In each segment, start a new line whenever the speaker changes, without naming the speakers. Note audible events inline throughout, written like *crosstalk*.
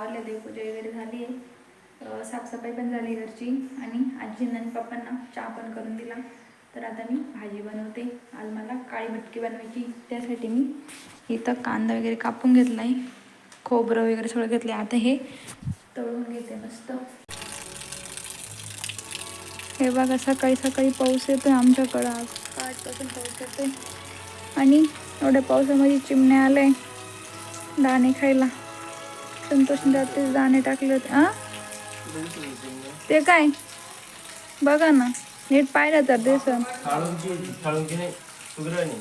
मला देवपूजा वगैरे झाली आहे. साफसफाई पण झाली घरची आणि आजींना आणि पप्पांना चहा पण करून दिला. तर आता मी भाजी बनवते. आज मला काळी भटकी बनवायची त्यासाठी मी इथं कांदा वगैरे कापून घेतला आहे खोबरं वगैरे सगळं घेतलं आता हे तळून घेते मस्त. हे बघा सकाळी सकाळी पाऊस येतोय आमच्याकडं आज. आजपासून पाऊस येतो आणि एवढ्या पावसामध्ये चिमण्या आले दाणे खायला. संतोष रात्री दाणे टाकले होते आ ते काय? बघा ना नीट पाहिलं तर दिसन
नाही सुग्रहणी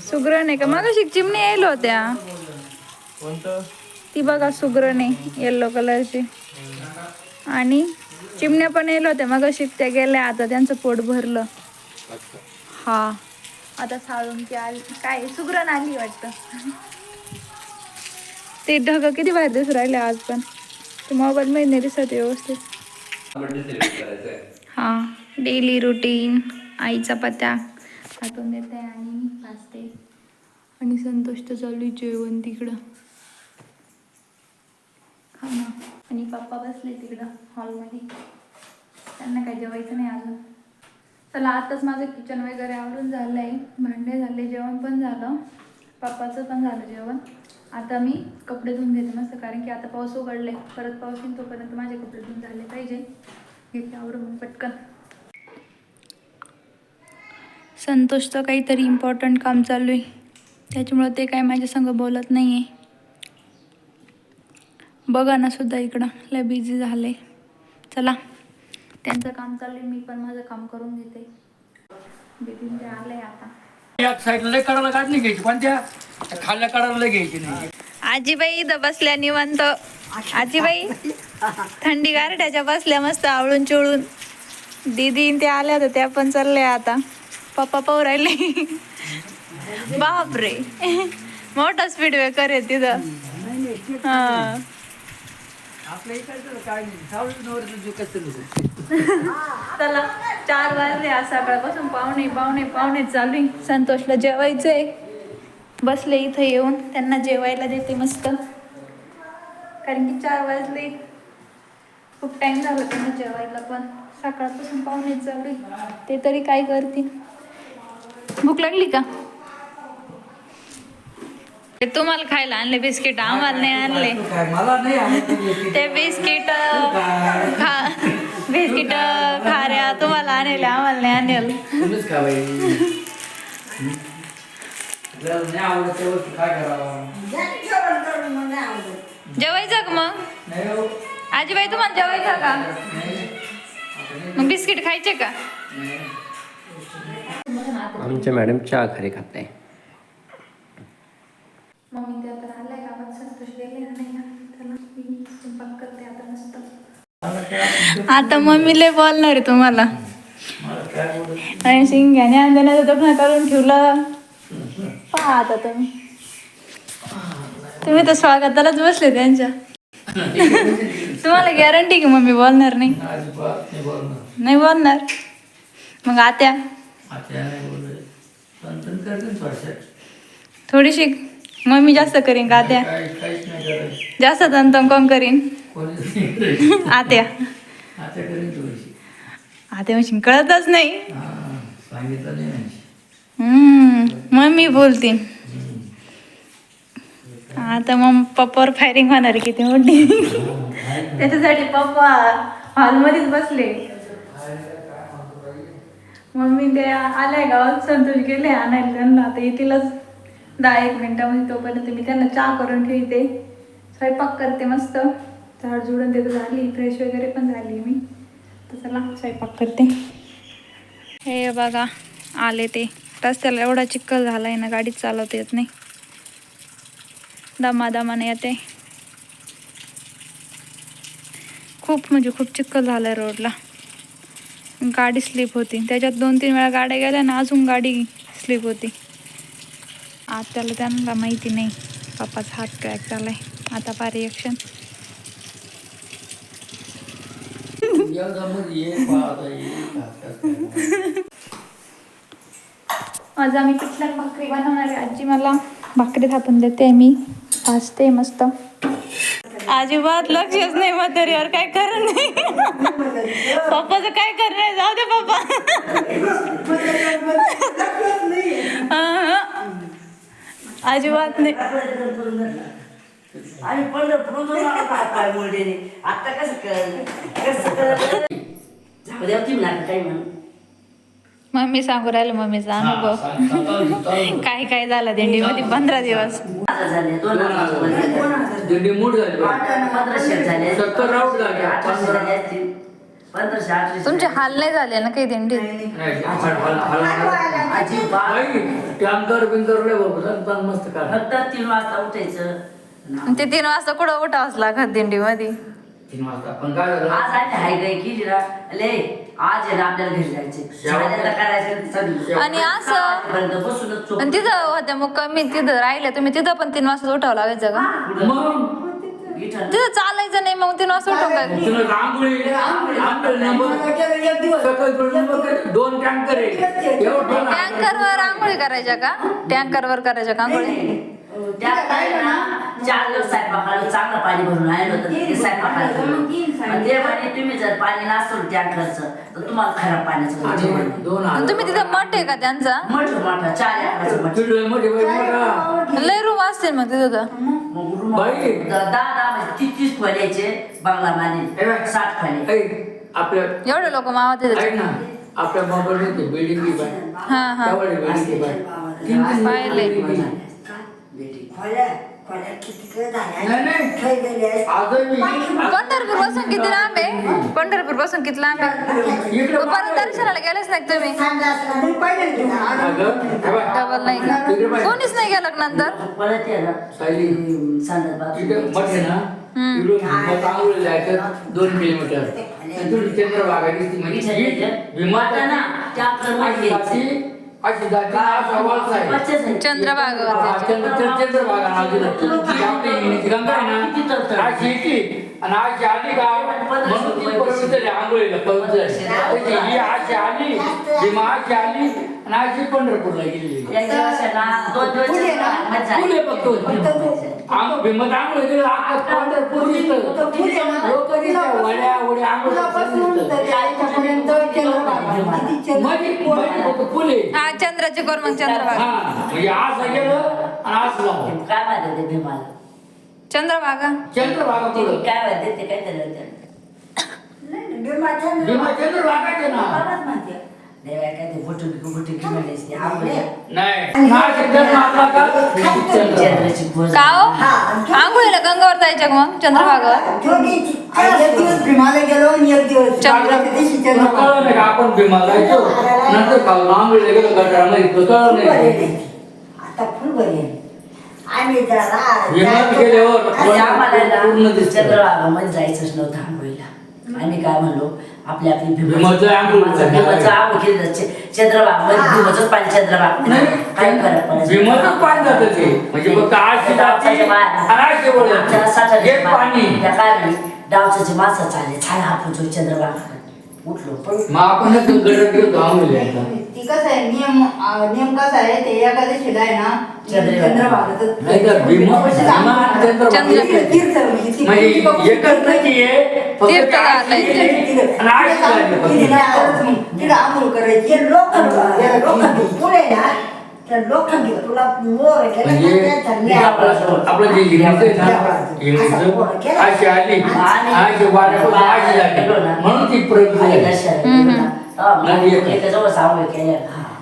सुग्रने का? मग चिमणी यायला होत्या. ती बघा सुग्रने येल्लो कलरची आणि चिमण्या पण येलो होत्या मग त्या गेल्या आता त्यांचं पोट भरलं. हा. आता साळून आली. काय? सुग्रण आली वाटतं. ते ढग किती बाहेर दिसू राहिले आज पण. ते मोबाईल नाही दिसत व्यवस्थित.
हां
हा डेली रुटीन आईचा पत्या टाकून देते आणि वाचते आणि संतोष तर चालू आहे जेवण तिकडं. हा ना. आणि पप्पा बसले तिकडं हॉलमध्ये त्यांना काही जेवायचं नाही अजून. चला आताच माझं किचन वगैरे आवरून झालं आहे भांडे झाले जेवण पण झालं. पप्पाचं पण झालं जेवण. आता मी कपडे धुवून घेते मस्त कारण की आता पाऊस उघडले. परत पाऊस येईल तोपर्यंत माझे कपडे धुवून झाले पाहिजे. घेते आवडून मग पटकन. संतोषचं काहीतरी इम्पॉर्टंट काम चालू आहे. त्याच्यामुळं ते काय माझ्या संग बोलत नाही आहे बघा ना सुद्धा इकडं लय बिझी झाले. चला. त्यांचं काम चालू आहे मी पण माझं काम करून घेते. बिपिन ते आलंय आता.
या साईडला लय कडाला काढली घ्यायची पण त्या खाल्ल्या कडाला लय घ्यायची नाही.
आजीबाई इथं बसल्या निवांत. आजीबाई थंडी गारठ्याच्या बसल्या मस्त आवळून चोळून. दीदी न ते आल्या होत्या त्या पण चालल्या आता. पप्पा पाहू राहिले. बापरे. मोठा स्पीड ब्रेकर आहे तिथं. हा. चला चार वाजले आज सकाळपासून. पाहुणे पाहुणे पाहुणे चालू. संतोषला जेवायचंय. बसले इथं येऊन त्यांना जेवायला देते मस्त. कारण की चार वाजले. खूप टाइम झाला त्यांना जेवायला पण. सकाळपासून पाहुणे चालू. ते तरी काय करतील? भूक लागली का? ते तुम्हाला खायला आणले बिस्किट. आम्हाला नाही आणले.
ते
बिस्किट खा बिस्किट खाऱ्या तुम्हाला आणले आम्हाला नाही आणेल. *laughs*
नाही आवडत त्या काय करावं?
जेवायचं का मग?
नाही हो.
आजीबाई तुम्हाला जेवायचं का? मग बिस्किट खायचे का?
आमच्या मॅडम चहा खरे खात नाही
मम्मी ते आता आलाय गावात संतोष गेले नाही ना त्याला मी स्वयंपाक करते आता मस्त. आता मम्मी लय बोलणार आहे तुम्हाला.
मला काय बोलत
आणि शिंग्याने अंजनाचं दफन करून ठेवलं. पहा आता तुम्ही. तुम्ही तर स्वागतालाच बसले त्यांच्या. तुम्हाला गॅरंटी की मम्मी बोलणार नाही.
नाही बोलणार.
नाही बोलणार मग आत्या. थोडीशी मम्मी जास्त करीन का आत्या? जास्त तंतम कोण करीन. आत्या. आत्या मशीन कळतच नाही.
मग मी बोलते.
हम्म मम्मी आता मग पप्पावर फायरिंग होणार आहे किती मोठी. त्याच्यासाठी पप्पा हॉलमध्येच बसले. मम्मी ते आल्या गावात संतोष गेले आणायला त्यांना. आता येतीलच दहा एक मिनिटामध्ये. तोपर्यंत मी त्यांना चहा करून ठेवते. स्वयंपाक करते मस्त. झाड झुडून ते झाली. फ्रेश वगैरे पण झाली मी. तर चला स्वयंपाक करते. हे बघा आले ते. रस्त्याला एवढा चिखल झाला आहे ना गाडीच चालवता येत नाही. दमादमाने येते. खूप म्हणजे खूप चिखल झाला आहे रोडला. गाडी स्लिप होती. त्याच्यात दोन तीन वेळा गाड्या गेल्या ना अजून गाडी स्लिप होती. आज त्याला त्यांना माहिती नाही. पप्पाचा हात क्रॅक झालाय. आता पा रिएक्शन *laughs* *laughs*
एकदा मध्ये ये पाहता ये खात खात.
आज आम्ही पिठलं भाकरी बनवणार आहे. आजी मला भाकरी थापून देते मी भाजते मस्त. अजिबात लक्षच नाही म्हातारीवर काय कर नाही. पप्पाचं काय कर नाही जाऊ दे पप्पा. अजिबात नाही.
आता कसं
मम्मी सांगू राहिलं मम्मीचा अनुभव. काय काय झालं दिंडीमध्ये? पंधरा दिवस.
हजार झाले दोन हजार झाले.
दिंडी मूड झाली बा.
पंधराशे झाले
सत्तर राऊंड झाले.
अठराशे झाले असतील. पंधराशे अठराशे
तुमचे हाल नाही झाले ना काही
बाई, टँकर बिंकर लय बाबा, सांगताना मस्त काय
फक्त तीन वाजता उठायचं.
ते तीन वाजता कुठं उठावंच लागत दिंडीमध्ये?
तीन वाजता. पण काय झालं?
आज आम्ही हाय गाय केली ना ले आज आहे ना आपल्याला घरी जायचे शाळेला करायचं सगळं.
आणि असं-
आजपर्यंत बसूनच चोप.
आणि तिथं होत्या मग कमी तिथं राहिले तुम्ही तिथं पण तीन वाजता उठावं लागायचं का?
मग.
तिथं चालायचं नाही मग तीन वाजता उठावं काय?
तुला रांगोळी रांगोळी नंबर सकाळी नंबर दोन टँकर आहे. एवढं
टँकरवर आंघोळी करायच्या का? टँकरवर करायच्या का आंघोळी?
काय ना चार दिवस स्वयंपाकाला चांगलं पाणी भरून आणलं होतं. ते स्वयंपाकाला ठेवलं. आणि ते म्हणे तुम्ही जर पाणी नसलं टँकरचं तर तुम्हाला खराब पाण्याचं जेवण
दोन
तुम्ही तिथं मठ आहे का त्यांचा?
मोठं मोठं चार एकराचं मठ.
लय रूम असतील मग तिथं तर.
मग रूम-
बाई.
दहा दहा म्हणजे तीस तीस खोल्याचे बंगला माने. साठ खोले.
आपल्या
एवढे लोक मावा तिथं?
ऐक ना आपल्या मोबाईल बिल्डिंग
हा हा. पाहिले.
building बी. नाही नाही. आजही
पंढरपूरपासून किती लांब आहे? पंढरपूरपासून किती लांब आहे? मग परत दर्शनाला गेलेच नाही का तुम्ही. डबल नाही. कोणीच नाही गेलं का नंतर?
परत ये ना?
सायली दोन किलोमीटर. तिथून चंद्रभागा दिसते म्हणजे ही विमानाची
ना त्या
जाती अशी जाती आहे. हा, चंद्र चंद्र- चंद्रभागा नाव दिलं ती आपली ही गंगा आहे ना अशी येते आणि अशी आली का म्हणून ती पवित्र आहे, आंघोळीला पवित्र आहे. त्याची ही अशी आली अशी आली आणि अशी पंढरपूरला गेली फुले फक्त आंघोळ भीमत आंघोळ गेलं आता पंढरपूर दिसतं लोक दिसतं वड्या वड्या आंघोळ फुले.
हा चंद्राची कोर मग चंद्रभागा
हा म्हणजे गेलं आणि झालं
काय माहिती ते भीमाला?
चंद्रभागा.
चंद्रभागा
ते काय माहिती ते काय त्याला
भीमा चंद्रभागाचे ना.
देवा काय
चंद्र
हो आंघोळीला गंगावर जायच्या मग? चंद्रभागावर?
तुला कळलं नाही का आपण भीमा जायचो नंतर खाऊन आंघोळीला गेलो गटारामध्ये तुला कळलं नाही भीमात गेल्यावर
आणि आम्हाला ना
पूर्ण दिसतं
चंद्रभागामध्ये जायचंच नव्हतं आंघोळीला. आम्ही काय म्हणलो? आपली आपली
भीमाचं आंघोळ
केली भीमाचंच पाणी चंद्रभाग काय फरक पडायचा?
भीमातच पाणी जातं ते. म्हणजे फक्त आठशे जाती आणि आठशे
आमच्या
वळण
साठाच्या
पाणी.
त्या डावचं मासा चालले. छान आपण जो चंद्रभाग. उठलो पण
मग आपण गडत गेलो आंघोळीला
ती कसं आहे नियम अं, कसा आहे ते एकादशीला आहे ना
चंद्रभागा.
चंद्रभागाचं
नाही तर भीमा भीमा आणि चंद्रभागा
चंद्र-
एकच.
तीर्थ म्हणजे ती पहिली
एकच नाही आहे फक्त
तीर्थ
ते आणि फक्त.
मग तिला आंघोळ करायची
हे पुढे तुला मोर
म्हणजे
ना, त्यांचा
हे
न्याय
आपलं आपलं जे इंग्लिश आहे ना इंग्लिश अशी आली. अशी वाड्यापासून अशी झाली. म्हणून ती प्रगती
आणि
झाली
दर्शन
नाही येत.
एकाजवळ आंघोळ केल्या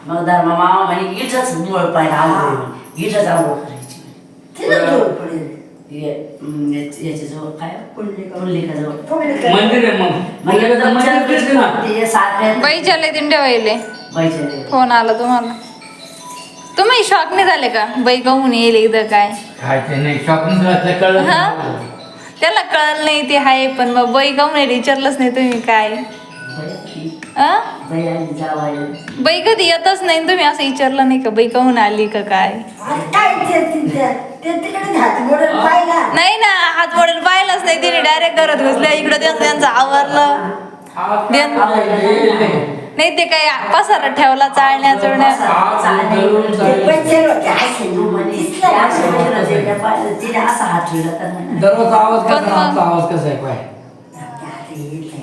मग धर्मा मामा म्हणे इथंच निवड पाहिजे आंघोळ इथंच आंघोळ करायची
तिथं जोड पडेल.
हे, हम्म, याच्या- याच्याजवळ काय
पुंडलिका.
पुंडलिकाजवळ
पुढे
मंदिर आहे मग.
मग
मंदिराचं
एकदम
मंदिर
चार
दिसते ना.
ते सारखे
बाईच्या लय दिंड्या
बाईच्या
फोन आला तुम्हाला. तुम्ही शॉक नाही झाले का? बाई कहून येईल एकदा काय?
काय ते नाही शॉपिंग करायचं कळलं
हा?
नाही.
त्याला कळलं नाही ते आहे पण मग बाई कहून येईल विचारलंच नाही तुम्ही काय. आ?
बाई
कधी येतच नाही आणि तुम्ही असं विचारलं नाही का? बाई कहून आली का काय? नाही ना हात मोडून पाहिलंच नाही. तिने डायरेक्ट घरात घुसल्या इकडं त्यांचं त्यांचं आवरलं. देन.
हे-
नाही ते काय पसारा ठेवला चाळण्या चुळण्या.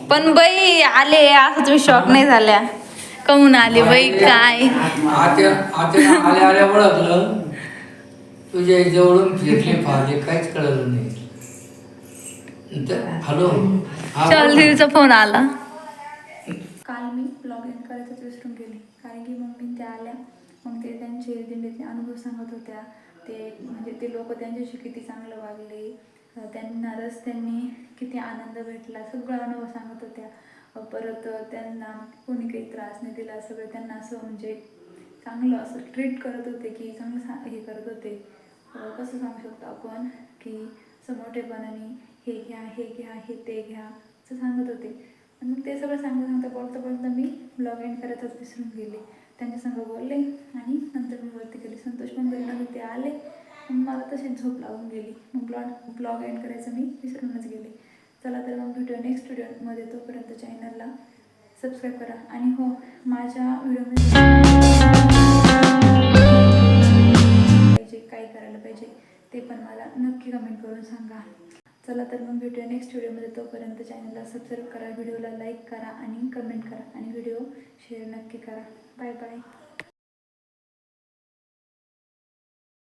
पण बाई आले असं तुम्ही शॉक नाही झाल्या. कमून आले बाई काय?
आता आता आल्या आल्या ओळखलं. तुझ्या जवळून फिरले फारले काहीच कळलं नाही. हॅलो.
शालदीचा फोन आला. मी इन करायचंच विसरून गेली. कारण की मम्मी त्या आल्या. मग ते त्यांचे दिंडीतले अनुभव सांगत होत्या. ते म्हणजे ते लोक त्यांच्याशी किती चांगलं वागले. त्यांना रस्त्यांनी किती आनंद भेटला. सगळं अनुभव सांगत होत्या. परत त्यांना कोणी काही त्रास नाही दिला. सगळं त्यांना असं म्हणजे चांगलं असं ट्रीट करत होते की चांगलं सा हे करत होते. कसं सांगू शकतो आपण की असं हे घ्या हे घ्या हे ते घ्या असं सांगत होते. आणि मग ते सगळं सांगता सांगता बोलता बोलता मी ब्लॉग एंड करतच विसरून गेले. त्यांच्या संग बोलले आणि नंतर मी वरती गेले. संतोष पण घरी ते आले. मग मला तशीच झोप लागून गेली. मग ब्लॉग ब्लॉग एंड करायचं मी विसरूनच गेले. चला तर मग भेटूया नेक्स्ट व्हिडिओमध्ये तोपर्यंत चॅनलला सबस्क्राईब करा. आणि हो माझ्या व्हिडिओमध्ये पाहिजे काय करायला पाहिजे ते पण मला नक्की कमेंट करून सांगा. चला तर मग भेटूया नेक्स्ट व्हिडिओमध्ये तोपर्यंत चॅनलला सबस्क्राईब करा व्हिडिओला लाईक करा आणि कमेंट करा आणि व्हिडिओ शेअर नक्की करा. Bye bye